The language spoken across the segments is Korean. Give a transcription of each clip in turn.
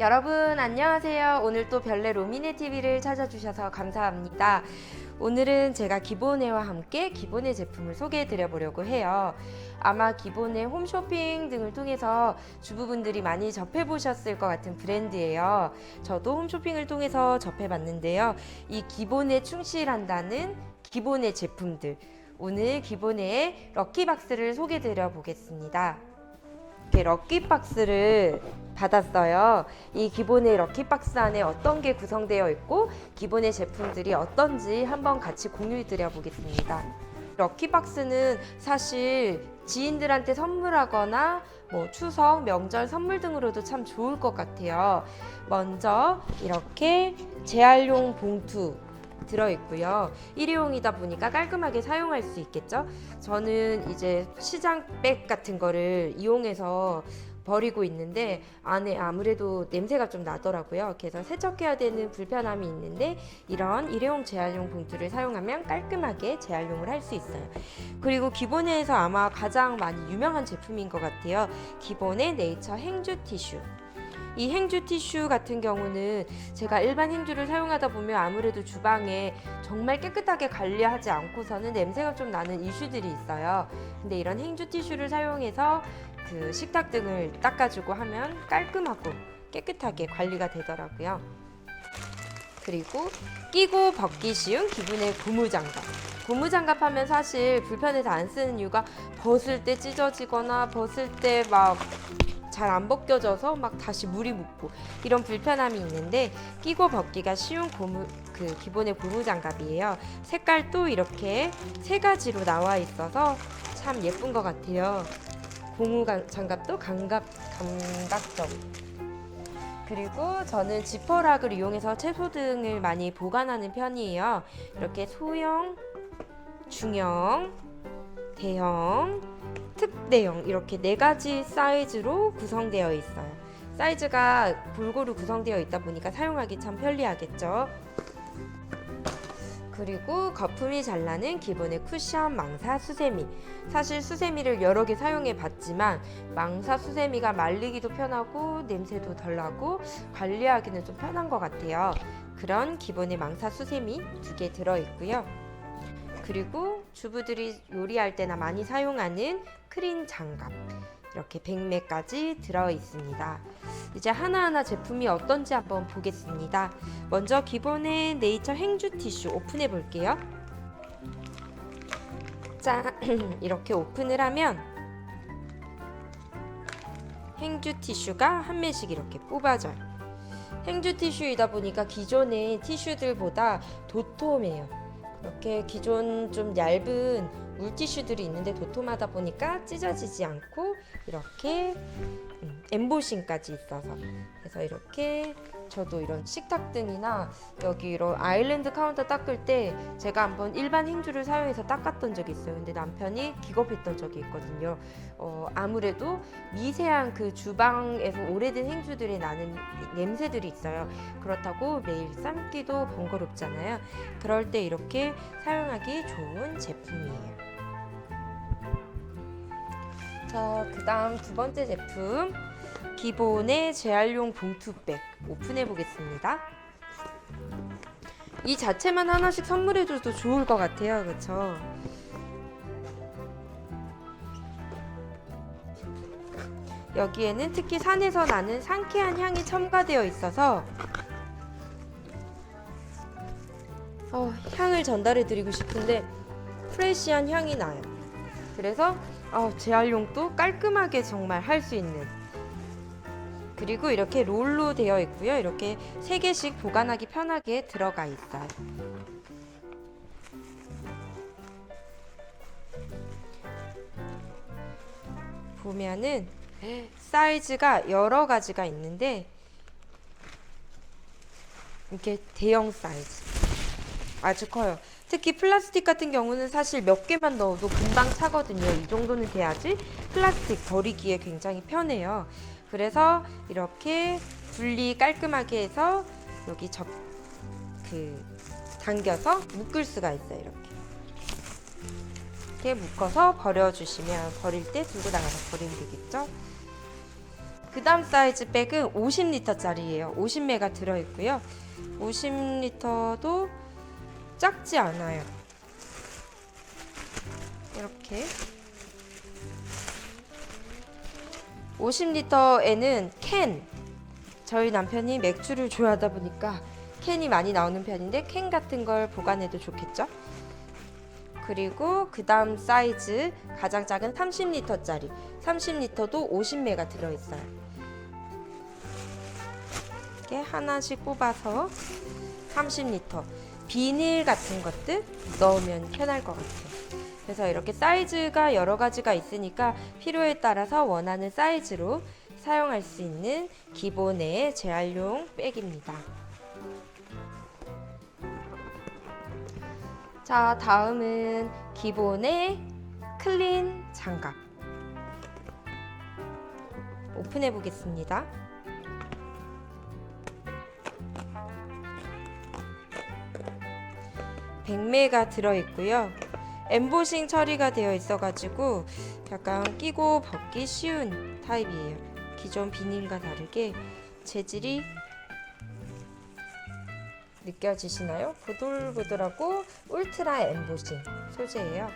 여러분 안녕하세요. 오늘 또 별내 로미네 TV를 찾아주셔서 감사합니다. 오늘은 제가 기본회와 함께 기본회 제품을 소개해 드려 보려고 해요. 아마 기본회 홈쇼핑 등을 통해서 주부분들이 많이 접해 보셨을 것 같은 브랜드예요. 저도 홈쇼핑을 통해서 접해 봤는데요. 이 기본에 충실한다는 기본의 제품들. 오늘 기본의 럭키박스를 소개해 드려 보겠습니다. 이렇게 럭키박스를 받았어요. 이 기본의 럭키박스 안에 어떤 게 구성되어 있고 기본의 제품들이 어떤지 한번 같이 공유해 드려 보겠습니다. 럭키박스는 사실 지인들한테 선물하거나 뭐 추석, 명절 선물 등으로도 참 좋을 것 같아요. 먼저 이렇게 재활용 봉투 들어있고요. 일회용이다 보니까 깔끔하게 사용할 수 있겠죠. 저는 이제 시장백 같은 거를 이용해서 버리고 있는데 안에 아무래도 냄새가 좀 나더라고요. 그래서 세척해야 되는 불편함이 있는데 이런 일회용 재활용 봉투를 사용하면 깔끔하게 재활용을 할 수 있어요. 그리고 기본에서 아마 가장 많이 유명한 제품인 것 같아요. 기본의 네이처 행주 티슈. 이 행주 티슈 같은 경우는 제가 일반 행주를 사용하다 보면 아무래도 주방에 정말 깨끗하게 관리하지 않고서는 냄새가 좀 나는 이슈들이 있어요. 근데 이런 행주 티슈를 사용해서 그 식탁 등을 닦아주고 하면 깔끔하고 깨끗하게 관리가 되더라고요. 그리고 끼고 벗기 쉬운 기분의 고무장갑. 고무장갑 하면 사실 불편해서 안 쓰는 이유가 벗을 때 찢어지거나 벗을 때막 잘 안 벗겨져서 막 다시 물이 묻고 이런 불편함이 있는데 끼고 벗기가 쉬운 고무 그 기본의 고무 장갑이에요. 색깔도 이렇게 세 가지로 나와 있어서 참 예쁜 것 같아요. 고무 가- 장갑도 감각 감각적. 그리고 저는 지퍼락을 이용해서 채소 등을 많이 보관하는 편이에요. 이렇게 소형, 중형, 대형, 특대형 이렇게 네 가지 사이즈로 구성되어 있어요. 사이즈가 골고루 구성되어 있다 보니까 사용하기 참 편리하겠죠. 그리고 거품이 잘 나는 기본의 쿠션 망사 수세미. 사실 수세미를 여러 개 사용해 봤지만 망사 수세미가 말리기도 편하고 냄새도 덜 나고 관리하기는 좀 편한 것 같아요. 그런 기본의 망사 수세미 두 개 들어 있고요. 그리고 주부들이 요리할 때나 많이 사용하는 크린 장갑 이렇게 100매까지 들어 있습니다. 이제 하나하나 제품이 어떤지 한번 보겠습니다. 먼저 기본의 네이처 행주 티슈 오픈해 볼게요. 짠! 이렇게 오픈을 하면 행주 티슈가 한 매씩 이렇게 뽑아져요. 행주 티슈이다 보니까 기존의 티슈들보다 도톰해요. 이렇게 기존 좀 얇은 물티슈들이 있는데 도톰하다 보니까 찢어지지 않고 이렇게 음, 엠보싱까지 있어서. 그래서 이렇게 저도 이런 식탁 등이나 여기 이런 아일랜드 카운터 닦을 때 제가 한번 일반 행주를 사용해서 닦았던 적이 있어요. 근데 남편이 기겁했던 적이 있거든요. 어, 아무래도 미세한 그 주방에서 오래된 행주들이 나는 냄새들이 있어요. 그렇다고 매일 삶기도 번거롭잖아요. 그럴 때 이렇게 사용하기 좋은 제품이에요. 자, 그 다음 두 번째 제품. 기본의 재활용 봉투백 오픈해 보겠습니다. 이 자체만 하나씩 선물해줘도 좋을 것 같아요. 그쵸? 여기에는 특히 산에서 나는 상쾌한 향이 첨가되어 있어서 어, 향을 전달해 드리고 싶은데 프레시한 향이 나요. 그래서 어, 재활용도 깔끔하게 정말 할 수 있는 그리고 이렇게 롤로 되어 있고요. 이렇게 세 개씩 보관하기 편하게 들어가 있어요. 보면은 사이즈가 여러 가지가 있는데 이렇게 대형 사이즈 아주 커요. 특히 플라스틱 같은 경우는 사실 몇 개만 넣어도 금방 차거든요. 이 정도는 돼야지 플라스틱 버리기에 굉장히 편해요. 그래서 이렇게 분리 깔끔하게 해서 여기 접 그 당겨서 묶을 수가 있어요. 이렇게 이렇게 묶어서 버려주시면 버릴 때 들고 나가서 버리면 되겠죠. 그 다음 사이즈 백은 50리터짜리예요. 50매가 들어있고요. 50리터도 작지 않아요. 이렇게 50리터에는 캔 저희 남편이 맥주를 좋아하다 보니까 캔이 많이 나오는 편인데 캔 같은 걸 보관해도 좋겠죠? 그리고 그 다음 사이즈 가장 작은 30리터짜리 30리터도 50매가 들어있어요. 이렇게 하나씩 뽑아서 30리터 비닐 같은 것들 넣으면 편할 것 같아요. 그래서 이렇게 사이즈가 여러 가지가 있으니까 필요에 따라서 원하는 사이즈로 사용할 수 있는 기본의 재활용 백입니다. 자, 다음은 기본의 클린 장갑. 오픈해 보겠습니다. 백매가 들어 있고요. 엠보싱 처리가 되어 있어가지고 약간 끼고 벗기 쉬운 타입이에요. 기존 비닐과 다르게 재질이 느껴지시나요? 보들보들하고 울트라 엠보싱 소재예요.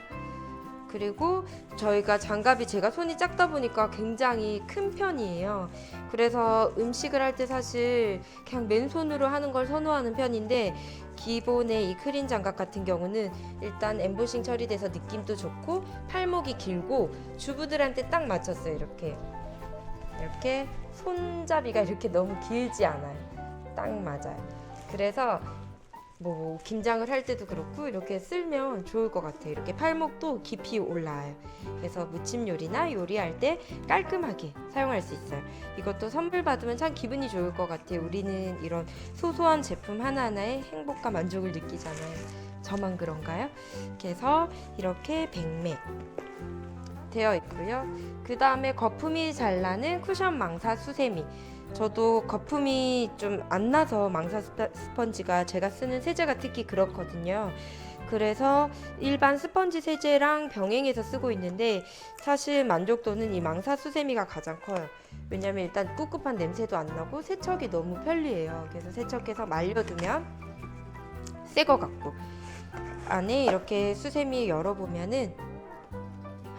그리고 저희가 장갑이 제가 손이 작다 보니까 굉장히 큰 편이에요. 그래서 음식을 할 때 사실 그냥 맨손으로 하는 걸 선호하는 편인데 기본의 이 크린 장갑 같은 경우는 일단 엠보싱 처리돼서 느낌도 좋고 팔목이 길고 주부들한테 딱 맞췄어요. 이렇게 이렇게 손잡이가 이렇게 너무 길지 않아요. 딱 맞아요. 그래서 뭐 김장을 할 때도 그렇고 이렇게 쓸면 좋을 것 같아요. 이렇게 팔목도 깊이 올라와요. 그래서 무침 요리나 요리할 때 깔끔하게 사용할 수 있어요. 이것도 선물 받으면 참 기분이 좋을 것 같아요. 우리는 이런 소소한 제품 하나하나에 행복과 만족을 느끼잖아요. 저만 그런가요? 그래서 이렇게 백맥 되어 있고요. 그 다음에 거품이 잘 나는 쿠션 망사 수세미. 저도 거품이 좀 안 나서 망사 스펀지가 제가 쓰는 세제가 특히 그렇거든요. 그래서 일반 스펀지 세제랑 병행해서 쓰고 있는데 사실 만족도는 이 망사 수세미가 가장 커요. 왜냐면 일단 꿉꿉한 냄새도 안 나고 세척이 너무 편리해요. 그래서 세척해서 말려두면 새 거 같고 안에 이렇게 수세미 열어보면은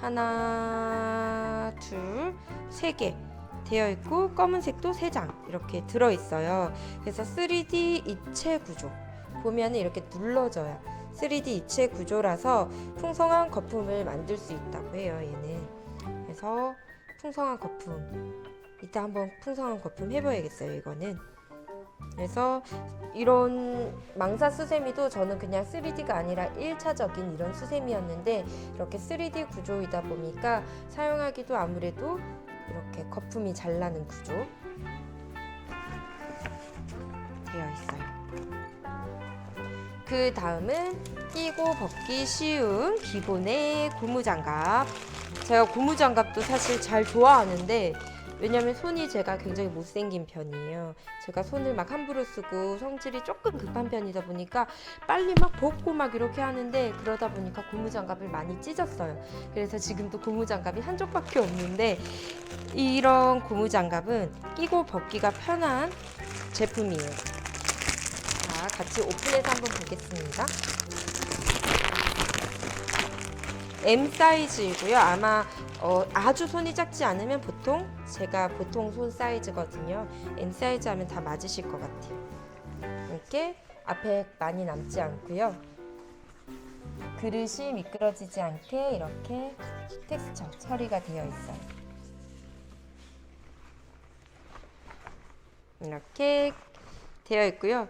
하나, 둘, 세 개 되어 있고 검은색도 세장 이렇게 들어 있어요. 그래서 3D 입체 구조 보면은 이렇게 눌러져요. 3D 입체 구조라서 풍성한 거품을 만들 수 있다고 해요. 얘는 그래서 풍성한 거품 이따 한번 풍성한 거품 해봐야겠어요. 이거는 그래서 이런 망사 수세미도 저는 그냥 3D가 아니라 1차적인 이런 수세미였는데 이렇게 3D 구조이다 보니까 사용하기도 아무래도 이렇게 거품이 잘 나는 구조 되어 있어요. 그 다음은 끼고 벗기 쉬운 기본의 고무장갑. 제가 고무장갑도 사실 잘 좋아하는데 왜냐면 손이 제가 굉장히 못생긴 편이에요. 제가 손을 막 함부로 쓰고 성질이 조금 급한 편이다 보니까 빨리 막 벗고 막 이렇게 하는데 그러다 보니까 고무장갑을 많이 찢었어요. 그래서 지금도 고무장갑이 한쪽밖에 없는데 이런 고무장갑은 끼고 벗기가 편한 제품이에요. 자, 같이 오픈해서 한번 보겠습니다. M 사이즈이고요. 아마 어, 아주 손이 작지 않으면 보통 제가 보통 손 사이즈거든요. M 사이즈 하면 다 맞으실 것 같아요. 이렇게 앞에 많이 남지 않고요. 그릇이 미끄러지지 않게 이렇게 텍스처 처리가 되어 있어요. 이렇게 되어 있고요.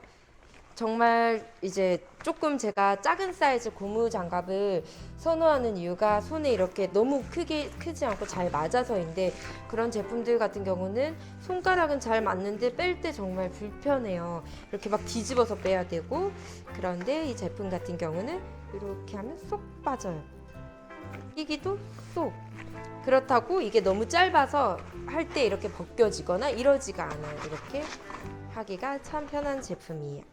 정말 이제 조금 제가 작은 사이즈 고무 장갑을 선호하는 이유가 손에 이렇게 너무 크게 크지 않고 잘 맞아서인데 그런 제품들 같은 경우는 손가락은 잘 맞는데 뺄 때 정말 불편해요. 이렇게 막 뒤집어서 빼야 되고 그런데 이 제품 같은 경우는 이렇게 하면 쏙 빠져요. 끼기도 쏙. 그렇다고 이게 너무 짧아서 할 때 이렇게 벗겨지거나 이러지가 않아요. 이렇게 하기가 참 편한 제품이에요.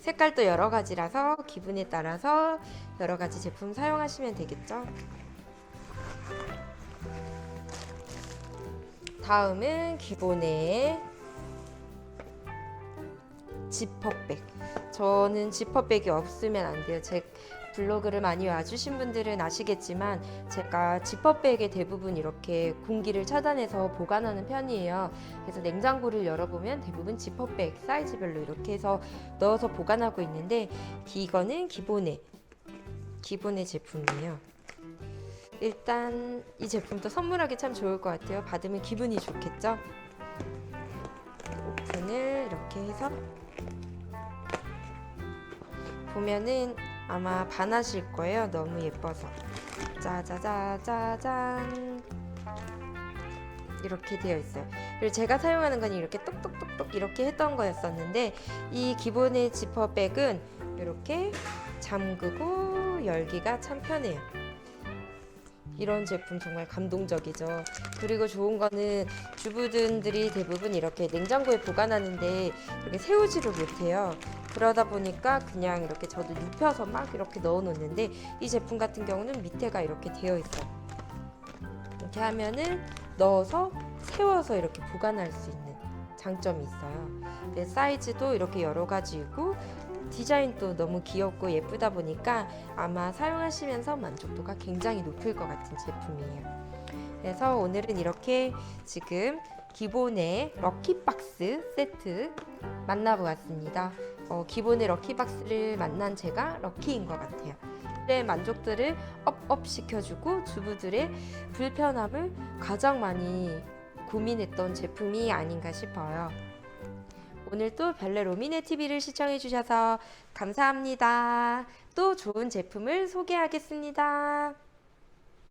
색깔도 여러 가지라서 기분에 따라서 여러 가지 제품 사용하시면 되겠죠. 다음은 기본의 지퍼백. 저는 지퍼백이 없으면 안 돼요. 제 블로그를 많이 와주신 분들은 아시겠지만 제가 지퍼백에 대부분 이렇게 공기를 차단해서 보관하는 편이에요. 그래서 냉장고를 열어보면 대부분 지퍼백 사이즈별로 이렇게 해서 넣어서 보관하고 있는데 이거는 기본의 기본의 제품이에요. 일단 이 제품도 선물하기 참 좋을 것 같아요. 받으면 기분이 좋겠죠? 오픈을 이렇게 해서 보면은 아마 반하실 거예요. 너무 예뻐서. 짜자자자잔. 이렇게 되어 있어요. 그리고 제가 사용하는 건 이렇게 똑똑똑똑 이렇게 했던 거였었는데 이 기본의 지퍼백은 이렇게 잠그고 열기가 참 편해요. 이런 제품 정말 감동적이죠. 그리고 좋은 거는 주부분들이 대부분 이렇게 냉장고에 보관하는데 이렇게 세우지를 못해요. 그러다 보니까 그냥 이렇게 저도 눕혀서 막 이렇게 넣어 놓는데 이 제품 같은 경우는 밑에가 이렇게 되어 있어요. 이렇게 하면은 넣어서 세워서 이렇게 보관할 수 있는 장점이 있어요. 근데 사이즈도 이렇게 여러 가지이고 디자인도 너무 귀엽고 예쁘다 보니까 아마 사용하시면서 만족도가 굉장히 높을 것 같은 제품이에요. 그래서 오늘은 이렇게 지금 기본의 럭키박스 세트 만나보았습니다. 어, 기본의 럭키박스를 만난 제가 럭키인 것 같아요. 의 만족도를 업업 시켜주고 주부들의 불편함을 가장 많이 고민했던 제품이 아닌가 싶어요. 오늘 또 별내 로미네 TV를 시청해 주셔서 감사합니다. 또 좋은 제품을 소개하겠습니다.